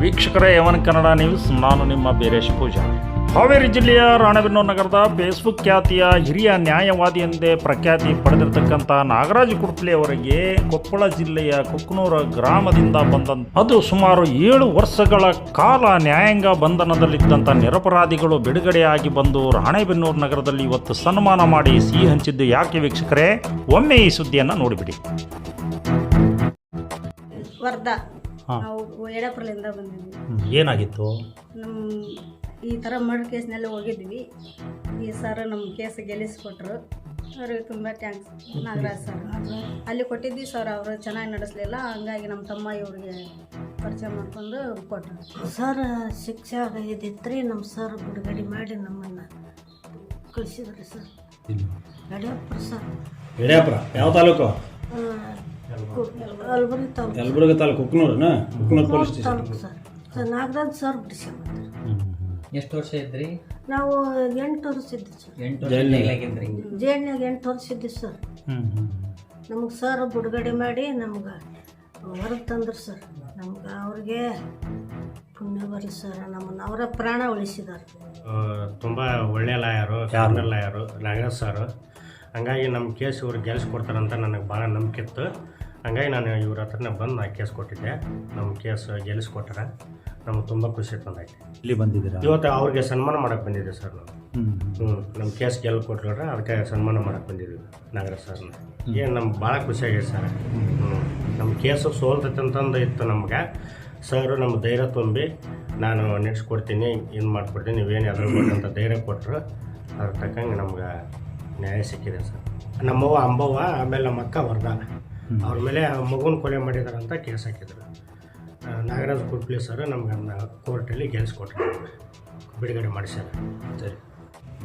ವೀಕ್ಷಕರೇ ಯವನ್ ಕನ್ನಡ ನ್ಯೂಸ್ ನಾನು ನಿಮ್ಮ ಬೀರೇಶ್ ಪೂಜಾ ಹಾವೇರಿ ಜಿಲ್ಲೆಯ ರಾಣೆಬೆನ್ನೂರು ನಗರದ ಫೇಸ್ಬುಕ್ ಖ್ಯಾತಿಯ ಹಿರಿಯ ನ್ಯಾಯವಾದಿ ಎಂದೇ ಪ್ರಖ್ಯಾತಿ ಪಡೆದಿರತಕ್ಕಂಥ ನಾಗರಾಜ್ ಕುಡ್ಪ್ಲಿ ಅವರಿಗೆ ಕೊಪ್ಪಳ ಜಿಲ್ಲೆಯ ಕುಕ್ನೂರ ಗ್ರಾಮದಿಂದ ಬಂದ ಅದು ಸುಮಾರು ಏಳು ವರ್ಷಗಳ ಕಾಲ ನ್ಯಾಯಾಂಗ ಬಂಧನದಲ್ಲಿದ್ದಂಥ ನಿರಪರಾಧಿಗಳು ಬಿಡುಗಡೆಯಾಗಿ ಬಂದು ರಾಣೆಬೆನ್ನೂರು ನಗರದಲ್ಲಿ ಇವತ್ತು ಸನ್ಮಾನ ಮಾಡಿ ಸಿಹಿ ಹಂಚಿದ್ದು ಯಾಕೆ ವೀಕ್ಷಕರೇ, ಒಮ್ಮೆ ಈ ಸುದ್ದಿಯನ್ನು ನೋಡಿಬಿಡಿ. ಹಾ. ನಾವು ಯಡಪುರಲಿಂದ ಬಂದಿದ್ವಿ. ಏನಾಗಿತ್ತು? ನಮ್ಮ ಈ ಥರ ಮರ್ಡರ್ ಕೇಸ್ನೆಲ್ಲ ಹೋಗಿದ್ವಿ. ಈ ಸರ್ ನಮ್ಮ ಕೇಸ್ ಗೆಲ್ಲಿಸ್ಕೊಟ್ರು. ಅವ್ರಿಗೆ ತುಂಬ ಥ್ಯಾಂಕ್ಸ್ ನಾಗರಾಜ್ ಸರ್ ಅಲ್ಲಿ ಕೊಟ್ಟಿದ್ವಿ ಸರ್ ಅವರು ಚೆನ್ನಾಗಿ ನಡೆಸಲಿಲ್ಲ. ಹಂಗಾಗಿ ನಮ್ಮ ತಮ್ಮ ಇವ್ರಿಗೆ ಪರಿಚಯ ಮಾಡ್ಕೊಂಡು ಕೊಟ್ಟರು ಸರ್ ಶಿಕ್ಷೆ ಇದ್ದಿತ್ತು ನಮ್ಮ ಸರ್ ಬಿಡುಗಡೆ ಮಾಡಿ ನಮ್ಮನ್ನು ಕಳಿಸಿದ್ರಿ ಸರ್ ಯಡಿಯೂರಪ್ಪ ಸರ್ ಯಡಿಯಾಪುರ ಯಾವ taluk? Yelburga taluk. ಕುಕ್ನೂರನ? Kuknoor police station. Taluk sir. Sir Nagaraj sir ಬಿಡಿಸ್ಕೊಂಬಂದ್ರು ಎಷ್ಟು ವರ್ಷ ಇದ್ರಿ? ನಾವು ಎಂಟು ವರ್ಷ ಇದ್ವಿ ಸರ್. ಎಂಟು ವರ್ಷ ಜೈಲಾಗಿದ್ರಿ. ಜೈಲ್ನಾಗ ಎಂಟು ವರ್ಷ ಇದ್ವಿ ಸರ್. ನಮಗೆ ಸರ್ ಬಿಡುಗಡೆ ಮಾಡಿ ನಮ್ಗೆ ಹೊರಗೆ ತಂದ್ರು ಸರ್. ನಮ್ಗೆ ಅವ್ರಿಗೆ ಪುಣ್ಯ ಬರಲಿ ಸರ್. ನಮ್ಮನ್ನು ಅವರ ಪ್ರಾಣ ಉಳಿಸಿದಾರೆ. ತುಂಬ ಒಳ್ಳೆಯ ಲಾಯರು ಕಾರ್ನಲ್ ಲಾಯರು ನಾಗರಾಜ್ ಸರ್. ಹಂಗಾಗಿ ನಮ್ಮ ಕೇಸ್ ಇವ್ರು ಗೆಲ್ಸ್ಕೊಡ್ತಾರಂತ ನನಗೆ ಭಾಳ ನಂಬಿಕೆ ಇತ್ತು. ಹಂಗಾಗಿ ನಾನು ಇವ್ರ ಹತ್ರನೇ ಬಂದು ನಾ ಕೇಸ್ ಕೊಟ್ಟಿದ್ದೆ. ನಮ್ಮ ಕೇಸ್ ಗೆಲ್ಲಿಸ್ಕೊಟ್ಟಾರ ನಮ್ಗೆ ತುಂಬ ಖುಷಿ ತಂದೈತೆ ಇಲ್ಲಿ ಬಂದಿದ್ದೀರಾ? ಇವತ್ತು ಅವ್ರಿಗೆ ಸನ್ಮಾನ ಮಾಡಕ್ಕೆ ಬಂದಿದ್ದೆ ಸರ್ ನಾವು ಹ್ಞೂ ನಮ್ಮ ಕೇಸ್ ಗೆಲ್ ಕೊಟ್ರೆ ಅದಕ್ಕೆ ಸನ್ಮಾನ ಮಾಡಕ್ಕೆ ಬಂದಿದ್ವಿ ನಾಗರಾಜ್ ಸರ್ನ. ಏನು ನಮ್ಗೆ ಭಾಳ ಖುಷಿಯಾಗಿದೆ ಸರ್. ಹ್ಞೂ ನಮ್ಮ ಕೇಸು ಸೋಲ್ತೈತೆ ಅಂತಂದು ಇತ್ತು ನಮ್ಗೆ. ಸರ್ ನಮ್ಮ ಧೈರ್ಯ ತುಂಬಿ ನಾನು ನಡೆಸ್ಕೊಡ್ತೀನಿ ಏನು ಮಾಡ್ಕೊಡ್ತೀನಿ ನೀವೇನು ಎದುರು ಅಂತ ಧೈರ್ಯ ಕೊಟ್ಟರು ಅದ್ರ ತಕ್ಕಂಗೆ ನಮ್ಗೆ ನ್ಯಾಯ ಸಿಕ್ಕಿದೆ ಸರ್. ನಮ್ಮವ್ವ ಅಂಬವ್ವ ಆಮೇಲೆ ನಮ್ಮ ಅಕ್ಕ ವರ್ಧ. ಅವ್ರ ಮೇಲೆ ಮಗುನ ಕೊಲೆ ಮಾಡಿದಾರೆ ಅಂತ ಕೇಸ್ ಹಾಕಿದ್ರು. ನಾಗರಾಜ್ ಕುಟ್ಲಿ ಸರ್ ನಮ್ಗೆ ಕೋರ್ಟಲ್ಲಿ ಗೆಲ್ಸ್ಕೊಟ್ರು. ಬಿಡುಗಡೆ ಮಾಡಿಸ್ಯಾರ. ಸರಿ.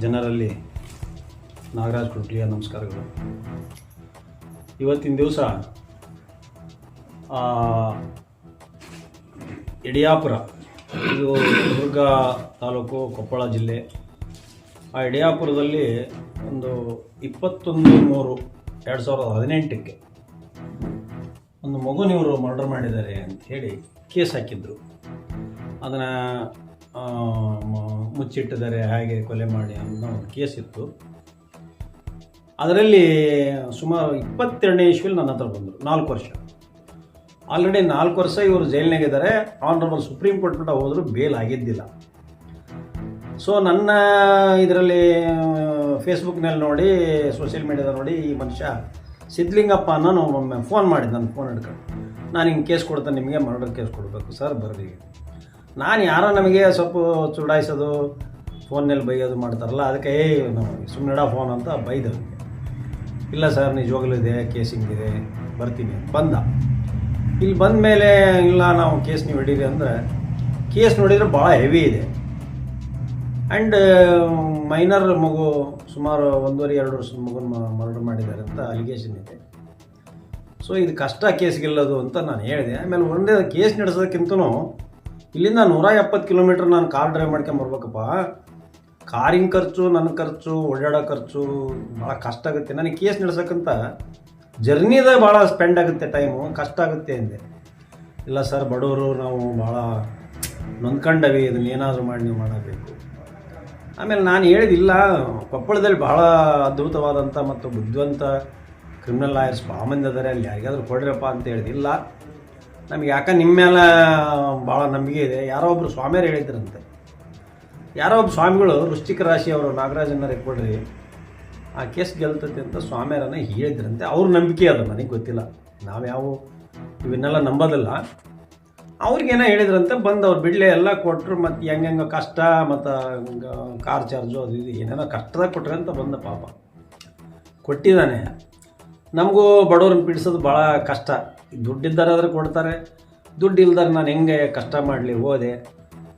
ಜನರಲ್ಲಿ ನಾಗರಾಜ್ ಕುಟ್ಲಿಯ ನಮಸ್ಕಾರಗಳು. ಇವತ್ತಿನ ದಿವಸ ಯಡಿಯಾಪುರ ಇದು ದುರ್ಗ ತಾಲೂಕು, ಕೊಪ್ಪಳ ಜಿಲ್ಲೆ. ಆ ಯಡಿಯಾಪುರದಲ್ಲಿ ಒಂದು ಇಪ್ಪತ್ತೊಂದು ಮೂರು ಎರಡು ಸಾವಿರದ ಹದಿನೆಂಟಕ್ಕೆ ಒಂದು ಮಗುನಿವರು ಮರ್ಡರ್ ಮಾಡಿದ್ದಾರೆ ಅಂತ ಹೇಳಿ ಕೇಸ್ ಹಾಕಿದ್ರು. ಅದನ್ನು ಮುಚ್ಚಿಟ್ಟಿದ್ದಾರೆ, ಹಾಗೆ ಕೊಲೆ ಮಾಡಿ ಅನ್ನೋ ಒಂದು ಕೇಸ್ ಇತ್ತು. ಅದರಲ್ಲಿ ಸುಮಾರು ಇಪ್ಪತ್ತೆರಡನೇ ಇಸ್ವಿಲಿ ನನ್ನ ಹತ್ರ ಬಂದರು, ನಾಲ್ಕು ವರ್ಷ. ಆಲ್ರೆಡಿ ನಾಲ್ಕು ವರ್ಷ ಇವರು ಜೈಲಿನಾಗಿದ್ದಾರೆ ಆನರಬಲ್ ಸುಪ್ರೀಂ ಕೋರ್ಟ್ ಮಟ್ಟ ಹೋದರೂ ಬೇಲ್ ಆಗಿದ್ದಿಲ್ಲ. ಸೊ ನನ್ನ ಇದರಲ್ಲಿ ಫೇಸ್ಬುಕ್ನಲ್ಲಿ ನೋಡಿ ಸೋಷಿಯಲ್ ಮೀಡಿಯಾದಲ್ಲಿ ನೋಡಿ ಈ ಮನುಷ್ಯ ಸಿದ್ಲಿಂಗಪ್ಪ ಅನ್ನೋನು ಒಮ್ಮೆ ಫೋನ್ ಮಾಡಿದ್ದು ನನ್ನ ಫೋನ್ ಹಿಡ್ಕೊಂಡು. ನಾನು ಹಿಂಗೆ ಕೇಸ್ ಕೊಡ್ತೇನೆ, ನಿಮಗೆ ಮರ್ಡರ್ ಕೇಸ್ ಕೊಡಬೇಕು ಸರ್ ಬರ್ರಿ. ನಾನು ಯಾರೋ ನಮಗೆ ಸ್ವಲ್ಪ ಚುಡಾಯಿಸೋದು ಫೋನ್ನಲ್ಲಿ ಬೈಯೋದು ಮಾಡ್ತಾರಲ್ಲ, ಅದಕ್ಕೆ, ಏ ಸುಮ್ಮನೆ ಫೋನ್ ಅಂತ ಬೈದೆ ಇಲ್ಲ ಸರ್ ನಿಜವಾಗ್ಲೂ ಇದೆ ಕೇಸ್ ಹಿಂಗಿದೆ ಬರ್ತೀನಿ ಬಂದ. ಇಲ್ಲಿ ಬಂದ ಮೇಲೆ ಇಲ್ಲ, ನಾವು ಕೇಸ್ ನೀವು ಹಿಡೀರಿ ಅಂದರೆ ಕೇಸ್ ನೋಡಿದರೆ ಭಾಳ ಹೆವಿ ಇದೆ. ಆ್ಯಂಡ್ ಮೈನರ್ ಮಗು ಸುಮಾರು ಒಂದೂವರೆ, ಎರಡು ವರ್ಷದ ಮಗುನ ಮರ್ಡರ್ ಮಾಡಿದ್ದಾರೆ ಅಂತ ಅಲಿಗೇಷನ್ ಇದೆ. ಸೊ ಇದು ಕಷ್ಟ ಕೇಸ್ ಗೆಲ್ಲೋದು ಅಂತ ನಾನು ಹೇಳಿದೆ. ಆಮೇಲೆ ಒಂದೇ ಕೇಸ್ ನಡೆಸೋದಕ್ಕಿಂತನೂ ಇಲ್ಲಿಂದ ನೂರ ಎಪ್ಪತ್ತು ಕಿಲೋಮೀಟ್ರ್ ನಾನು ಕಾರ್ ಡ್ರೈವ್ ಮಾಡ್ಕೊಂಡು ಬರ್ಬೇಕಪ್ಪ. ಕಾರಿನ ಖರ್ಚು, ನನ್ನ ಖರ್ಚು, ಓಡಾಡೋ ಖರ್ಚು ಭಾಳ ಕಷ್ಟ ಆಗುತ್ತೆ. ನನಗೆ ಕೇಸ್ ನಡೆಸೋಕ್ಕಂತ ಜರ್ನಿದ ಭಾಳ ಸ್ಪೆಂಡ್ ಆಗುತ್ತೆ ಟೈಮು ಕಷ್ಟ ಆಗುತ್ತೆ ಅಂದೆ. ಇಲ್ಲ ಸರ್, ಬಡವರು ನಾವು ಭಾಳ ನೊಂದ್ಕೊಂಡವಿ, ಇದನ್ನ ಏನಾದರೂ ಮಾಡಿ ನೀವು ಮಾಡಬೇಕು. ಆಮೇಲೆ ನಾನು ಹೇಳಿದಿಲ್ಲ, ಕೊಪ್ಪಳದಲ್ಲಿ ಬಹಳ ಅದ್ಭುತವಾದಂಥ ಮತ್ತು ಬುದ್ಧಿವಂತ ಕ್ರಿಮಿನಲ್ ಲಾಯರ್ಸ್ ಭಾಳ ಮಂದಿ ಅದಾರೆ ಅಲ್ಲಿ ಯಾರಿಗಾದ್ರೂ ಕೊಡ್ರಪ್ಪ ಅಂತ ಹೇಳಿದಿಲ್ಲ. ನಮ್ಗೆ ಯಾಕೆ ನಿಮ್ಮ ಮೇಲೆ ಭಾಳ ನಂಬಿಕೆ ಇದೆ, ಯಾರೋ ಒಬ್ಬರು ಸ್ವಾಮಿಯರು ಹೇಳಿದ್ರಂತೆ. ಯಾರೋ ಒಬ್ಬ ಸ್ವಾಮಿಗಳು ವೃಶ್ಚಿಕ ರಾಶಿ ಅವರು ನಾಗರಾಜನರಿಗೆ ಕೊಡ್ರಿ, ಆ ಕೇಸ್ ಗೆಲ್ತತೆ ಅಂತ ಸ್ವಾಮಿಯರನ್ನ ಹೇಳಿದ್ರಂತೆ. ಅವ್ರ ನಂಬಿಕೆ ಅದು, ನನಗೆ ಗೊತ್ತಿಲ್ಲ. ನಾವು ಯಾವ ಇವನ್ನೆಲ್ಲ ನಂಬೋದಿಲ್ಲ. ಅವ್ರಿಗೇನೋ ಹೇಳಿದ್ರಂತೆ, ಬಂದು ಅವ್ರು ಬಿಡ್ಲೆ ಎಲ್ಲ ಕೊಟ್ಟರು ಮತ್ತು ಹೆಂಗೆ ಕಷ್ಟ, ಮತ್ತು ಕಾರ್ ಚಾರ್ಜು ಅದು ಇದು ಏನೇನೋ ಕಷ್ಟದಾಗ ಕೊಟ್ರೆ ಅಂತ ಬಂದ ಪಾಪ. ಕೊಟ್ಟಿದ್ದಾನೆ. ನಮಗೂ ಬಡವ್ರನ್ನ ಬಿಡಿಸೋದು ಭಾಳ ಕಷ್ಟ. ದುಡ್ಡಿದ್ದಾರಾದ್ರೆ ಕೊಡ್ತಾರೆ ದುಡ್ಡು ಇಲ್ದಾರೆ ನಾನು ಹೆಂಗೆ ಕಷ್ಟ ಮಾಡಲಿ, ಹೋದೆ.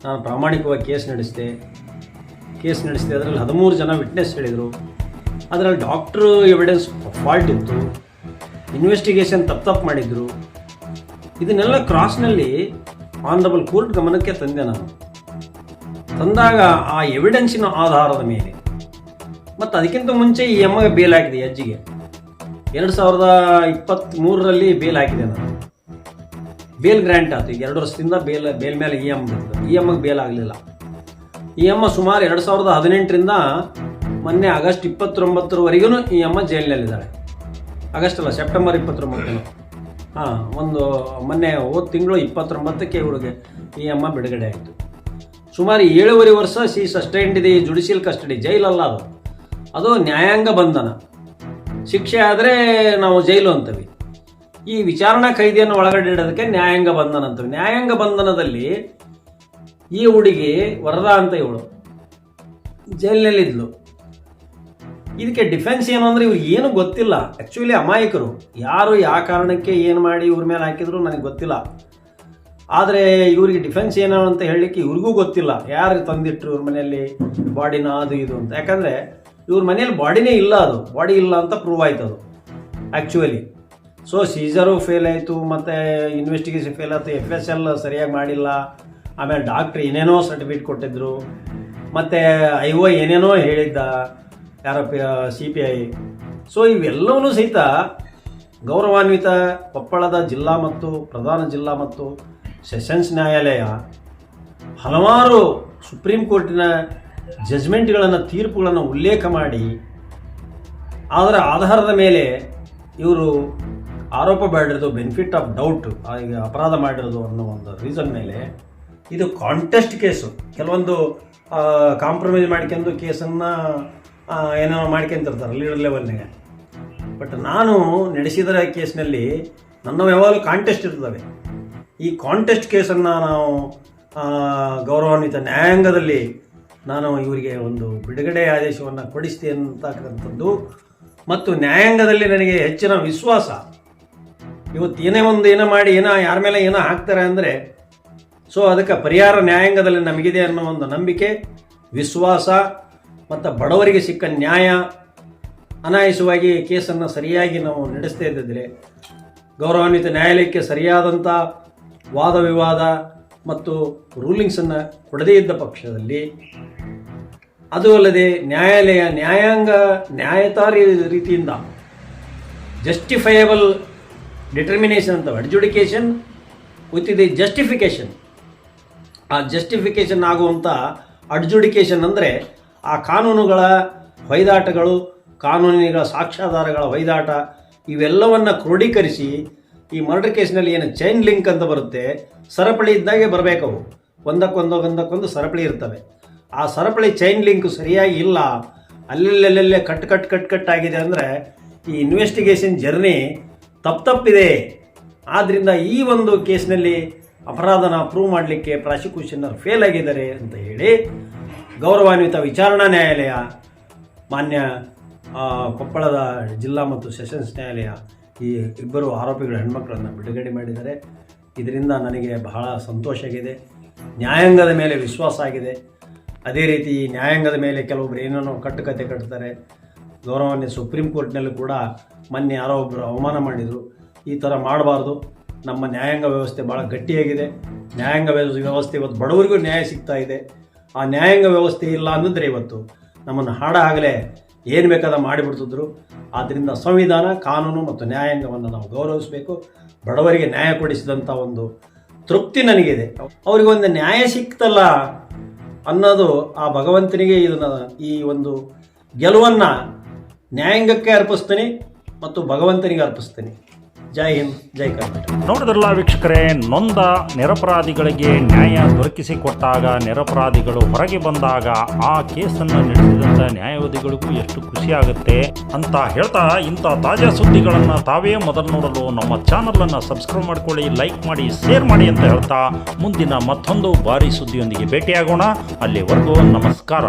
ನಾನು ಪ್ರಾಮಾಣಿಕವಾಗಿ ಕೇಸ್ ನಡೆಸಿದೆ. ಕೇಸ್ ನಡೆಸಿದೆ, ಅದರಲ್ಲಿ ಹದಿಮೂರು ಜನ ವಿಟ್ನೆಸ್ ಹೇಳಿದರು. ಅದರಲ್ಲಿ ಡಾಕ್ಟ್ರು ಎವಿಡೆನ್ಸ್ ಫಾಲ್ಟ್ ಇತ್ತು. ಇನ್ವೆಸ್ಟಿಗೇಷನ್ ತಪ್ಪು ತಪ್ಪು ಮಾಡಿದರು. ಇದನ್ನೆಲ್ಲ ಕ್ರಾಸ್ನಲ್ಲಿ ಆನರಬಲ್ ಕೋರ್ಟ್ ಗಮನಕ್ಕೆ ತಂದೆ ನಾನು. ತಂದಾಗ ಆ ಎವಿಡೆನ್ಸಿನ ಆಧಾರದ ಮೇಲೆ. ಮತ್ತು ಅದಕ್ಕಿಂತ ಮುಂಚೆ ಈ ಎಮ್ಮಗೆ ಬೇಲ್ ಹಾಕಿದೆ ಅಜ್ಜಿಗೆ. ಎರಡು ಸಾವಿರದ ಇಪ್ಪತ್ತ್ಮೂರರಲ್ಲಿ ಬೇಲ್ ಹಾಕಿದೆ ನಾನು ಬೇಲ್ ಗ್ರ್ಯಾಂಟ್ ಆಯ್ತು. ಈಗ ಎರಡು ವರ್ಷದಿಂದ ಬೇಲ್ ಬೇಲ್ ಮೇಲೆ ಇ ಎಂ ಇ ಎಮ್ಮಗೆ ಬೇಲ್ ಆಗಲಿಲ್ಲ ಈ ಎಮ್ಮ ಸುಮಾರು ಎರಡು ಸಾವಿರದ ಹದಿನೆಂಟರಿಂದ ಮೊನ್ನೆ ಆಗಸ್ಟ್ ಇಪ್ಪತ್ತೊಂಬತ್ತರವರೆಗೂ ಈ ಅಮ್ಮ ಜೈಲಿನಲ್ಲಿದ್ದಾಳೆ ಆಗಸ್ಟ್ ಅಲ್ಲ ಸೆಪ್ಟೆಂಬರ್ ಇಪ್ಪತ್ತೊಂಬತ್ತೇನು ಹಾಂ, ಒಂದು ಮೊನ್ನೆ ಹೋದ ತಿಂಗಳು ಇಪ್ಪತ್ತೊಂಬತ್ತಕ್ಕೆ ಇವ್ರಿಗೆ ಈ ಅಮ್ಮ ಬಿಡುಗಡೆ ಆಯಿತು. ಸುಮಾರು ಏಳುವರೆ ವರ್ಷ ಸಿ ಸಸ್ಟೈನ್ಡ್ ಇದೆ, ಜುಡಿಷಿಯಲ್ ಕಸ್ಟಡಿ, ಜೈಲಲ್ಲ ಅದು. ಅದು ನ್ಯಾಯಾಂಗ ಬಂಧನ. ಶಿಕ್ಷೆ ಆದರೆ ನಾವು ಜೈಲು ಅಂತೀವಿ. ಈ ವಿಚಾರಣಾ ಕೈದಿಯನ್ನು ಒಳಗಡೆ ಇಡೋದಕ್ಕೆ ನ್ಯಾಯಾಂಗ ಬಂಧನ ಅಂತೀವಿ. ನ್ಯಾಯಾಂಗ ಬಂಧನದಲ್ಲಿ ಈ ಹುಡುಗಿ ವರದಾ ಅಂತ ಇವಳು. ಜೈಲಿನಲ್ಲಿದ್ಲು. ಇದಕ್ಕೆ ಡಿಫೆನ್ಸ್ ಏನು ಅಂದರೆ ಇವ್ರಿಗೆ ಏನು ಗೊತ್ತಿಲ್ಲ. ಆ್ಯಕ್ಚುಲಿ ಅಮಾಯಕರು. ಯಾರು ಯಾವ ಕಾರಣಕ್ಕೆ ಏನು ಮಾಡಿ ಇವ್ರ ಮೇಲೆ ಹಾಕಿದ್ರು ನನಗೆ ಗೊತ್ತಿಲ್ಲ. ಆದರೆ ಇವರಿಗೆ ಡಿಫೆನ್ಸ್ ಏನು ಅಂತ ಹೇಳಲಿಕ್ಕೆ ಇವ್ರಿಗೂ ಗೊತ್ತಿಲ್ಲ. ಯಾರು ತಂದಿಟ್ರು ಇವ್ರ ಮನೆಯಲ್ಲಿ? ಬಾಡಿನ ಅದು ಇದು ಅಂತ. ಯಾಕಂದರೆ ಇವ್ರ ಮನೆಯಲ್ಲಿ ಬಾಡಿನೇ ಇಲ್ಲ ಅದು. ಬಾಡಿ ಇಲ್ಲ ಅಂತ ಪ್ರೂವ್ ಆಯ್ತು ಅದು. ಆ್ಯಕ್ಚುಲಿ ಸೊ ಸೀಸರು ಫೇಲ್ ಆಯಿತು. ಮತ್ತು ಇನ್ವೆಸ್ಟಿಗೇಷನ್ ಫೇಲ್ ಆಯಿತು. ಎಫ್ ಎಸ್ ಎಲ್ ಸರಿಯಾಗಿ ಮಾಡಿಲ್ಲ. ಆಮೇಲೆ ಡಾಕ್ಟ್ರ್ ಏನೇನೋ ಸರ್ಟಿಫಿಕೇಟ್ ಕೊಟ್ಟಿದ್ರು. ಮತ್ತು ಐ ಓ ಏನೇನೋ ಹೇಳಿದ್ದ. ಯಾರ ಸಿ ಪಿ ಐ ಸೊ ಇವೆಲ್ಲವೂ ಸಹಿತ ಗೌರವಾನ್ವಿತ ಕೊಪ್ಪಳದ ಜಿಲ್ಲಾ ಮತ್ತು ಪ್ರಧಾನ ಜಿಲ್ಲಾ ಮತ್ತು ಸೆಷನ್ಸ್ ನ್ಯಾಯಾಲಯ ಹಲವಾರು ಸುಪ್ರೀಂ ಕೋರ್ಟಿನ ಜಜ್ಮೆಂಟ್ಗಳನ್ನು, ತೀರ್ಪುಗಳನ್ನು ಉಲ್ಲೇಖ ಮಾಡಿ, ಅದರ ಆಧಾರದ ಮೇಲೆ ಇವರು ಆರೋಪ ಮಾಡಿರೋದು ಬೆನಿಫಿಟ್ ಆಫ್ ಡೌಟ್ ಈಗ ಅಪರಾಧ ಮಾಡಿರೋದು ಅನ್ನೋ ಒಂದು ರೀಸನ್ ಮೇಲೆ ಇದು ಕಾಂಟೆಸ್ಟ್ ಕೇಸು ಕೆಲವೊಂದು ಕಾಂಪ್ರಮೈಸ್ ಮಾಡ್ಕೊಂಡು ಕೇಸನ್ನು ಏನೋ ಮಾಡ್ಕೊಂತಿರ್ತಾರೆ ಲೀಡರ್ ಲೆವೆಲ್ನಾಗ ಬಟ್ ನಾನು ನಡೆಸಿದ ಕೇಸ್ನಲ್ಲಿ ನನ್ನ ಯಾವಾಗಲೂ ಕಾಂಟೆಸ್ಟ್ ಇರ್ತವೆ ಈ ಕಾಂಟೆಸ್ಟ್ ಕೇಸನ್ನು ನಾವು ಗೌರವಾನ್ವಿತ ನ್ಯಾಯಾಂಗದಲ್ಲಿ ನಾನು ಇವರಿಗೆ ಒಂದು ಬಿಡುಗಡೆ ಆದೇಶವನ್ನು ಕೊಡಿಸ್ತೀನಿ ಅಂತಕ್ಕಂಥದ್ದು ಮತ್ತು ನ್ಯಾಯಾಂಗದಲ್ಲಿ ನನಗೆ ಹೆಚ್ಚಿನ ವಿಶ್ವಾಸ. ಇವತ್ತು ಏನೇ ಒಂದು ಏನೋ ಮಾಡಿ, ಏನೋ ಯಾರ ಮೇಲೆ ಏನೋ ಹಾಕ್ತಾರೆ ಅಂದರೆ ಸೊ ಅದಕ್ಕೆ ಪರಿಹಾರ ನ್ಯಾಯಾಂಗದಲ್ಲಿ ನಮಗಿದೆ ಅನ್ನೋ ಒಂದು ನಂಬಿಕೆ, ವಿಶ್ವಾಸ ಮತ್ತು ಬಡವರಿಗೆ ಸಿಕ್ಕ ನ್ಯಾಯ, ಅನಾಯಾಸವಾಗಿ ಕೇಸನ್ನು ಸರಿಯಾಗಿ ನಾವು ನಡೆಸ್ತಾ ಇದ್ದಿದ್ರೆ, ಗೌರವಾನ್ವಿತ ನ್ಯಾಯಾಲಯಕ್ಕೆ ಸರಿಯಾದಂಥ ವಾದ ವಿವಾದ ಮತ್ತು ರೂಲಿಂಗ್ಸನ್ನು ಕೊಡದೇ ಇದ್ದ ಪಕ್ಷದಲ್ಲಿ, ಅದು ಅಲ್ಲದೆ ನ್ಯಾಯಾಲಯ ನ್ಯಾಯಾಂಗ ನ್ಯಾಯತಾರಿ ರೀತಿಯಿಂದ ಜಸ್ಟಿಫೈಯಬಲ್ ಡಿಟರ್ಮಿನೇಷನ್ ಅಂತ ಅಡ್ಜುಡಿಕೇಷನ್ ವಿತ್ ದಿ ಜಸ್ಟಿಫಿಕೇಷನ್ ಆ ಜಸ್ಟಿಫಿಕೇಷನ್ ಆಗುವಂಥ ಅಡ್ಜುಡಿಕೇಷನ್ ಅಂದರೆ ಆ ಕಾನೂನುಗಳ ಹೊಯ್ದಾಟಗಳು ಕಾನೂನಿಗಳ ಸಾಕ್ಷ್ಯಾಧಾರಗಳ ಹೊಯ್ದಾಟ ಇವೆಲ್ಲವನ್ನು ಕ್ರೋಢೀಕರಿಸಿ ಈ ಮರ್ಡರ್ ಕೇಸ್ನಲ್ಲಿ ಏನು ಚೈನ್ ಲಿಂಕ್ ಅಂತ ಬರುತ್ತೆ, ಸರಪಳಿ ಇದ್ದಾಗೆ ಬರಬೇಕವು ಒಂದಕ್ಕೊಂದು ಒಂದಕ್ಕೊಂದು ಸರಪಳಿ ಇರ್ತವೆ. ಆ ಸರಪಳಿ ಚೈನ್ ಲಿಂಕ್ ಸರಿಯಾಗಿ ಇಲ್ಲ, ಅಲ್ಲೆಲ್ಲೆಲ್ಲೆಲ್ಲೇ ಕಟ್ ಕಟ್ ಕಟ್ ಕಟ್ ಆಗಿದೆ ಅಂದರೆ ಈ ಇನ್ವೆಸ್ಟಿಗೇಷನ್ ಜರ್ನಿ ತಪ್ಪು ತಪ್ಪಿದೆ. ಆದ್ದರಿಂದ ಈ ಒಂದು ಕೇಸ್ನಲ್ಲಿ ಅಪರಾಧನ ಪ್ರೂವ್ ಮಾಡಲಿಕ್ಕೆ ಪ್ರಾಸಿಕ್ಯೂಷನರ್ ಫೇಲ್ ಆಗಿದ್ದಾರೆ ಅಂತ ಹೇಳಿ ಗೌರವಾನ್ವಿತ ವಿಚಾರಣಾ ನ್ಯಾಯಾಲಯ, ಮಾನ್ಯ ಕೊಪ್ಪಳದ ಜಿಲ್ಲಾ ಮತ್ತು ಸೆಷನ್ಸ್ ನ್ಯಾಯಾಲಯ ಈ ಇಬ್ಬರು ಆರೋಪಿಗಳ ಹೆಣ್ಮಕ್ಳನ್ನು ಬಿಡುಗಡೆ ಮಾಡಿದ್ದಾರೆ. ಇದರಿಂದ ನನಗೆ ಬಹಳ ಸಂತೋಷ ಆಗಿದೆ. ನ್ಯಾಯಾಂಗದ ಮೇಲೆ ವಿಶ್ವಾಸ ಆಗಿದೆ. ಅದೇ ರೀತಿ ಈ ನ್ಯಾಯಾಂಗದ ಮೇಲೆ ಕೆಲವೊಬ್ಬರು ಏನೇನೋ ಕಟ್ಟುಕತೆ ಕಟ್ತಾರೆ. ಗೌರವಾನ್ಯ ಸುಪ್ರೀಂ ಕೋರ್ಟ್ನಲ್ಲೂ ಕೂಡ ಮೊನ್ನೆ ಯಾರೋ ಒಬ್ಬರು ಅವಮಾನ ಮಾಡಿದರು. ಈ ಥರ ಮಾಡಬಾರ್ದು. ನಮ್ಮ ನ್ಯಾಯಾಂಗ ವ್ಯವಸ್ಥೆ ಭಾಳ ಗಟ್ಟಿಯಾಗಿದೆ. ನ್ಯಾಯಾಂಗ ವ್ಯವಸ್ಥೆ ಇವತ್ತು ಬಡವರಿಗೂ ನ್ಯಾಯ ಸಿಗ್ತಾ ಇದೆ. ಆ ನ್ಯಾಯಾಂಗ ವ್ಯವಸ್ಥೆ ಇಲ್ಲ ಅನ್ನಿದ್ರೆ ಇವತ್ತು ನಮ್ಮನ್ನು ಹಾಡಾಗಲೇ ಏನು ಬೇಕಾದ ಮಾಡಿಬಿಡ್ತಿದ್ರು. ಆದ್ದರಿಂದ ಸಂವಿಧಾನ, ಕಾನೂನು ಮತ್ತು ನ್ಯಾಯಾಂಗವನ್ನು ನಾವು ಗೌರವಿಸಬೇಕು. ಬಡವರಿಗೆ ನ್ಯಾಯ ಕೊಡಿಸಿದಂಥ ಒಂದು ತೃಪ್ತಿ ನನಗಿದೆ. ಅವರಿಗೊಂದು ನ್ಯಾಯ ಸಿಕ್ತಲ್ಲ ಅನ್ನೋದು ಆ ಭಗವಂತನಿಗೆ ಇದನ್ನು ಈ ಒಂದು ಗೆಲುವನ್ನು ನ್ಯಾಯಾಂಗಕ್ಕೆ ಅರ್ಪಿಸ್ತೀನಿ ಮತ್ತು ಭಗವಂತನಿಗೆ ಅರ್ಪಿಸ್ತೀನಿ. ಜೈ ಹಿಂದ್, ಜೈ ಕರ್ನಾಟಕ. ನೋಡಿದ್ರಲ್ಲ ವೀಕ್ಷಕರೇ, ನೊಂದ ನಿರಪರಾಧಿಗಳಿಗೆ ನ್ಯಾಯ ದೊರಕಿಸಿಕೊಟ್ಟಾಗ ನಿರಪರಾಧಿಗಳು ಹೊರಗೆ ಬಂದಾಗ ಆ ಕೇಸನ್ನು ನಡೆಸಿದಂಥ ನ್ಯಾಯವಾದಿಗಳಿಗೂ ಎಷ್ಟು ಖುಷಿಯಾಗುತ್ತೆ ಅಂತ ಹೇಳ್ತಾ ಇಂಥ ತಾಜಾ ಸುದ್ದಿಗಳನ್ನು ತಾವೇ ಮೊದಲು ನೋಡಲು ನಮ್ಮ ಚಾನಲನ್ನು ಸಬ್ಸ್ಕ್ರೈಬ್ ಮಾಡ್ಕೊಳ್ಳಿ, ಲೈಕ್ ಮಾಡಿ, ಶೇರ್ ಮಾಡಿ ಅಂತ ಹೇಳ್ತಾ ಮುಂದಿನ ಮತ್ತೊಂದು ಭಾರಿ ಸುದ್ದಿಯೊಂದಿಗೆ ಭೇಟಿಯಾಗೋಣ. ಅಲ್ಲಿವರೆಗೂ ನಮಸ್ಕಾರ.